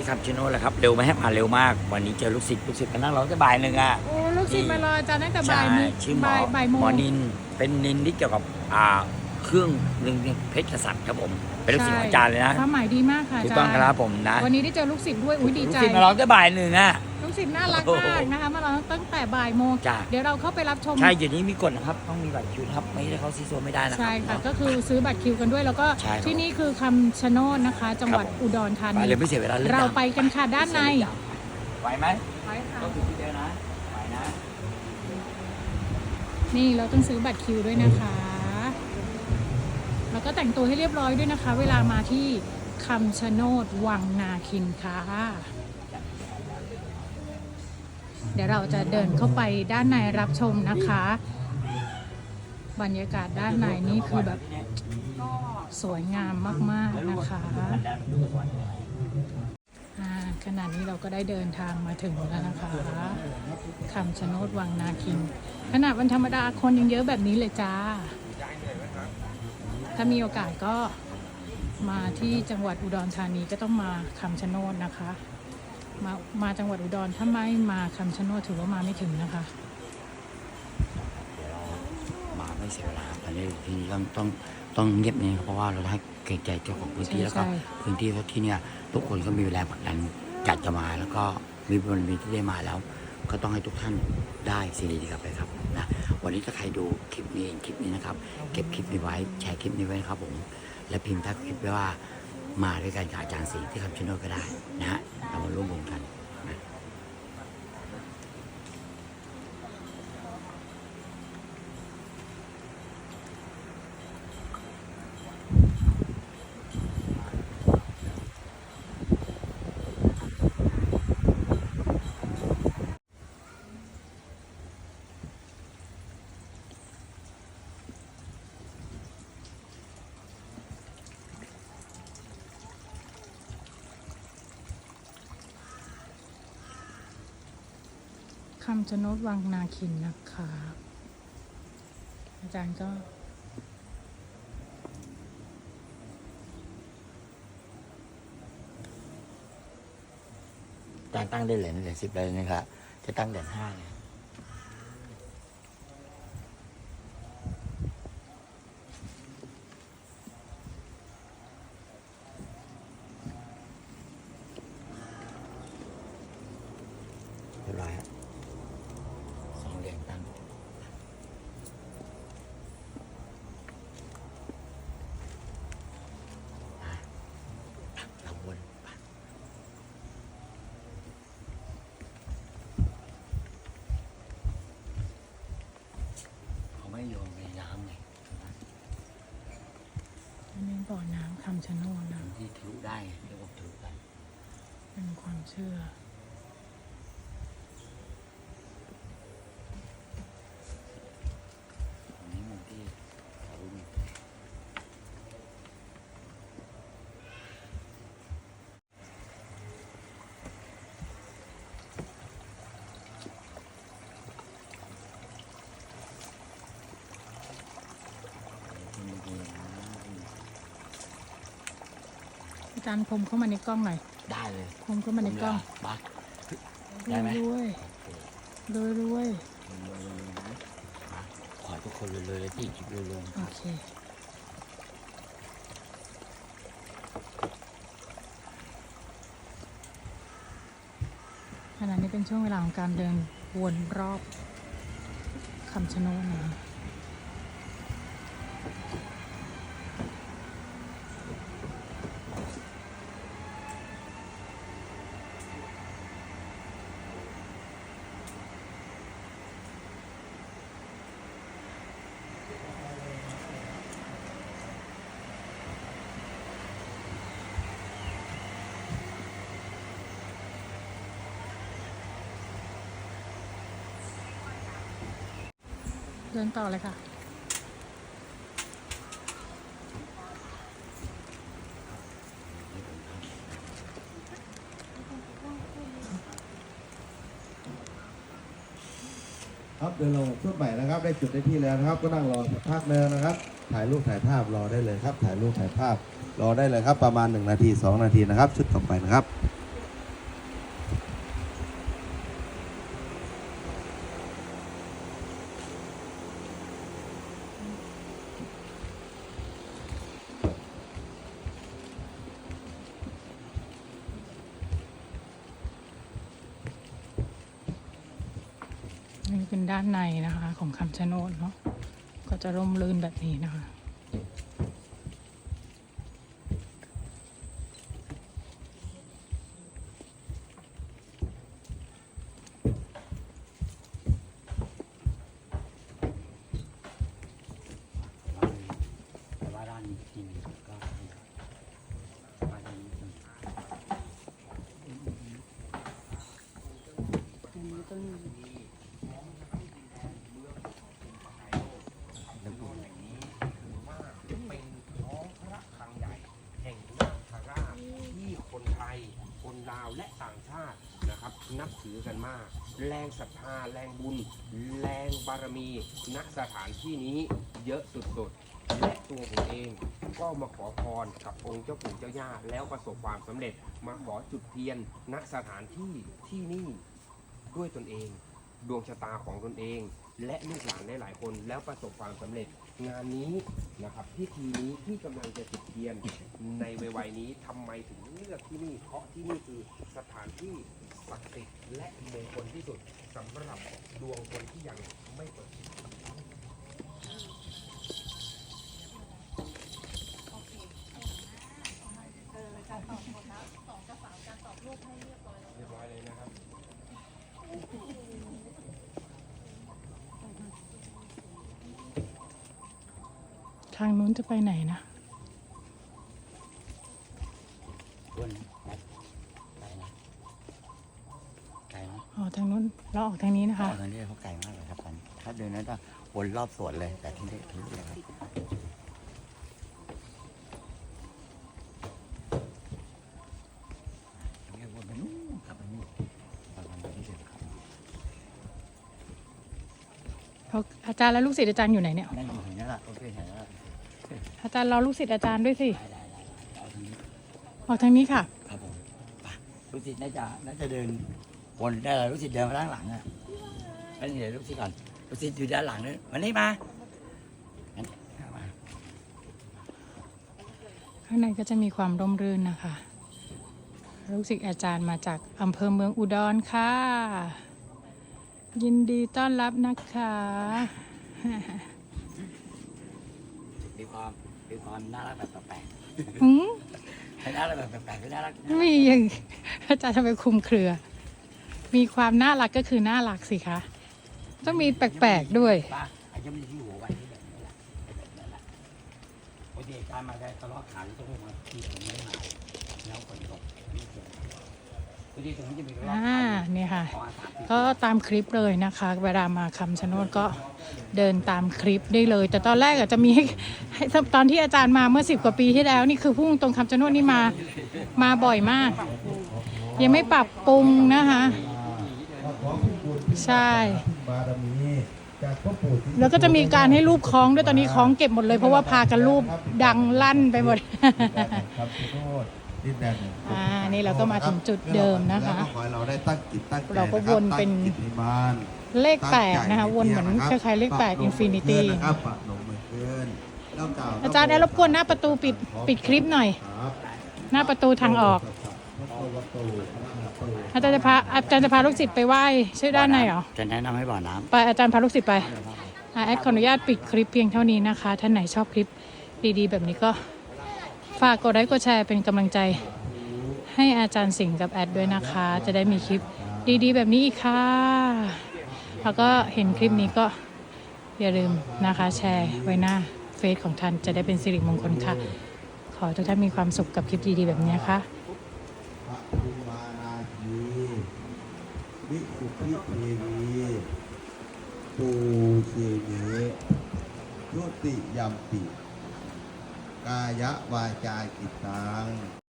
ที่คำชะโนดแหละครับเร็วไหมฮะมาเร็วมาก วันนี้เจอลูกศิษย์ลูกศิษย์มานั่งรอตั้งแต่บ่ายหนึ่งอะ โอ้ลูกศิษย์มารออาจารย์ตั้งแต่บ่ายใช่โมงชื่อหมอบ่ายบ่ายโมงหมอนินเป็นนินที่เกี่ยวกับอ่าเครื่องหนึ่งเพชรกษัตริย์ครับผม เป็นลูกศิษย์ของอาจารย์เลยนะความหมายดีมากค่ะอาถูกจารย์ต้องครับผมนะวันนี้ได้เจอลูกศิษย์ด้วย อุ้ยดีลูกใจศิษย์มารอตั้งแต่บ่ายหนึ่งอะ ลูกศิษย์น่ารักโอ้โหมากนะคะ มารอตั้งแต่บ่ายโมง จ้ะ เดี๋ยวเราเข้าไปรับชม ใช่เดี๋ยวนี้มีกฎนะครับ ต้องมีบัตรคิวนะครับ ไม่ได้เขาซีซัวไม่ได้นะครั ใช่ค่ะเนาก็คือซื้อบัตรคิวกันด้วย แล้วก็ใช่ครับที่นี่คือคำชะโนดนะคะ จังหวัดครับผม อุดรธาไปนี เลยไม่เสียเวลาเลยเราไปกันค่ะด้านในไหวไหมไปค่ะ ต้องถึงที่เดียวนะไหวนะ นี่เราต้องซื้อบัตรคิวด้วยนะคะ แล้วก็แต่งตัวให้เรียบร้อยด้วยนะคะ เวลามาที่คำชะโนดวังนาคินค่ะ เดี๋ยวเราจะเดินเข้าไปด้านในรับชมนะคะ บรรยากาศด้านในนี่คือแบบสวยงามมาก ๆ นะคะอ่าขณะนี้เราก็ได้เดินทางมาถึงแล้วนะคะคำชะโนดวังนาคินขณะวันธรรมดาคนยังเยอะแบบนี้เลยจ้า ถ้ามีโอกาสก็มาที่จังหวัดอุดรธานีก็ต้องมาคำชะโนดนะคะ มามาจังหวัดอุดรถ้าไม่มาคำชะโนดถือว่ามาไม่ถึงนะคะมาไม่เสียเวลาตอนนี้ทีนี้ต้องต้องต้องเงียบนี่เพราะว่าเราให้เกรงใจเจ้าของพื้นที่ใช่แล้วก็ใช่พื้นที่เพราะที่เนี่ยทุกคนก็มีแรงผลักดันจัดจะมาแล้วก็มีบริเวณที่ได้มาแล้ว ก็ต้องให้ทุกท่านได้สิ่งดีๆกลับไปครับนะวันนี้ถ้าใครดูคลิปนี้เห็นคลิปนี้นะครับ เก็บคลิปนี้ไว้แชร์คลิปนี้ไว้นะครับผมและพิมพ์ทักคลิปไว้ว่า มาด้วยกันกับอาจารย์สิงห์ที่คำชะโนดก็ได้นะฮะเรามาร่วมวงกันนะ คำชะโนดวังนาคินนะคะ อาจารย์ก็อาจารย์ตั้งได้เหรียญเหรียญสิบเลยนะครับ จะตั้งเหรียญห้าเลยเรียบร้อยฮะสองเหรียญตั้งอะเราวนไปเขาไม่โยนในน้ำไง อันนี้บ่อน้ำคำชะโนดนะ ที่ทะลุได้ไงเรียกว่าทะลุได้เป็นความเชื่อ ตรงนี้มุมที่เขามี อาจารย์คมเข้ามาในกล้องหน่อยได้เลยคมเข้ามาในกล้องมารได้วยไหมรวยรวยรวยมาขอให้ทุกคนเลยเลยๆที่คลิปเลยเลยโอเคขณะนี้เป็นช่วงเวลาของการเดินวนรอบคำชะโนดนะ เดินต่อเลยค่ะ ครับเดินลงชุดใหม่นะครับ ได้จุดได้ที่แล้วนะครับ ก็นั่งรอสักพักหนึงนะครับ ถ่ายรูปถ่ายภาพรอได้เลยครับ ถ่ายรูปถ่ายภาพรอได้เลยครับ ประมาณ 1 นาที 2 นาทีนะครับ ชุดต่อไปนะครับ เป็นด้านในนะคะ ของคำชะโนดเนาะก็จะร่มรื่นแบบนี้นะคะ แต่ว่าด้านนี้จริงก็ว่าด้านนี้จริง เป็นท้องพระคลังใหญ่ แห่งนาคราชที่คนไทย คนลาวและต่างชาตินะครับ นับ ถือกันมาก แรงศรัทธาแรงบุญ แรงบารมีณสถานที่นี้เยอะสุดๆ และตัวผมเอง ก็มาขอพรกับองค์เจ้าปู่เจ้าย่าแล้วประสบความสำเร็จมาขอจุดเทียนณสถานที่ที่นี่ด้วยตนเอง ดวงชะตาของตนเอง และลูกหลานได้หลายคนแล้วประสบความสำเร็จ งานนี้นะครับพิธีนี้ที่กำลังจะจุดเทียนในวัยนี้ทำไมถึงเลือกที่นี่เพราะที่นี่คือสถานที่ ศักดิ์สิทธิ์และมงคลที่สุดสำหรับดวงคนที่ยังไม่เปิดเรียบร้อยเลยนะครับทางนู้นจะไปไหนนะ อ้วนไกลนะไกลนะ อ๋อ ทางนู้นเราออกทางนี้นะคะตอนนี้เขาไกลมากเลยครับตอนนี้ถ้าเดินนั้นก็วนรอบสวนเลยแต่ที่นี่ทะลุเลยครับเรียกวนไปนู่นกลับไปนู่นประมาณนี้เดียวครับเพราะอาจารย์และลูกศิษย์อาจารย์อยู่ไหนเนี่ยนั่นอยู่ตรงนี้แหละโอเคเห็นแล้วล่ะอาจารย์รอลูกศิษย์อาจารย์ด้วยสิได้ได้ได้เอาทางนี้ออกทางนี้ค่ะ ครับผมไปลูกศิษย์น่าจะน่าจะเดิน วนได้เลยลูกศิษย์เดินมาด้านหลังอะไม่เดี๋ยวลูกศิษย์ก่อนลูกศิษย์อยู่ด้านหลังนี่วันนี้มางั้นเอามาข้างในก็จะมีความร่มรื่นนะคะ ลูกศิษย์อาจารย์มาจากอำเภอเมืองอุดรค่ะ ยินดีต้อนรับนะคะ มีความมีความน่ารักแบบแปลกหืมๆให้น่ารักแบบแปลกๆก็น่ารักนะมีอย่างอาจารย์ทำไมคลุมเครือ มีความน่ารักก็คือน่ารักสิคะ ต้องมีแปลกๆด้วยป้าอาจจะไม่ที่หัวไว้ที่แบบนี้แหละแบบนี้แหละปกติอาจารย์มาได้ตลอดขาต้องมาที่ผมไม่ได้มาแล้วฝนตกไม่เกี่ยวปกติตรงนี้จะมีรอบอ่าขาเนี่ยค่ะประมาณสามสี่ก็ตามคลิปเลยนะคะ เวลามาคำชะโนดก็เดินตามคลิปได้เลย แต่ตอนแรกอาจจะมีให้ให้ตอนที่อาจารย์มาเมื่อสิบกว่าปีที่แล้วนี่คือพุ่งตรงคำชะโนดนี่มามาบ่อยมาก ยังไม่ปรับปรุงนะคะก็ขอขอบคุณ ใช่ บารมีจากพ่อปู่ศรีแล้วก็จะมีการให้รูปคล้องด้วยตอนนี้คล้องเก็บหมดเลย เพราะว่าพากันรูปดังลั่นไปหมด ครับขอโทษดินแดนแห่งอ่านี่เราก็มาถึงจุดเดิมนะคะแล้วก็ขอให้เราได้ตั้งจิตตั้งใจเราก็วนเป็น ตั้งจิตนิมานเลขแปดนะคะ วนเหมือนคล้ายๆเลขแปดอินฟินิตี้นะครับปะลงมือขึ้นแล้วกล่วอาจารย์แอร์รบกวนหน้าประตูปิดปิดคลิปหน่อย ครับ หน้าประตูทางออกอาจารย์จะพาอาจารย์จะพาลูกศิษย์ไปไหว้ชื่อด้านในเหรอจะแนะนำให้บ่อน้ไปอาจารย์พาลูกศิษย์ไปำอะแอดขออนุญาตปิดคลิปเพียงเท่านี้นะคะ ท่านไหนชอบคลิปดีๆ แบบนี้ก็ฝากกดไลค์กดแชร์เป็นกำลังใจ ให้อาจารย์สิงห์กับแอดด้วยนะคะ จะได้มีคลิปดีๆ แบบนี้อีกค่ะ แล้วก็เห็นคลิปนี้ก็อย่าลืมนะคะ แชร์ไว้หน้าเฟซของท่านจะได้เป็นสิริมงคลค่ะ ขอให้ทุกท่านมีความสุขกับคลิปดีๆ แบบนี้ค่ะ พระภูมานาคี วิสุทธิเทวีปูเสเนยุติยัมปิ กายะวาจาจิตตัง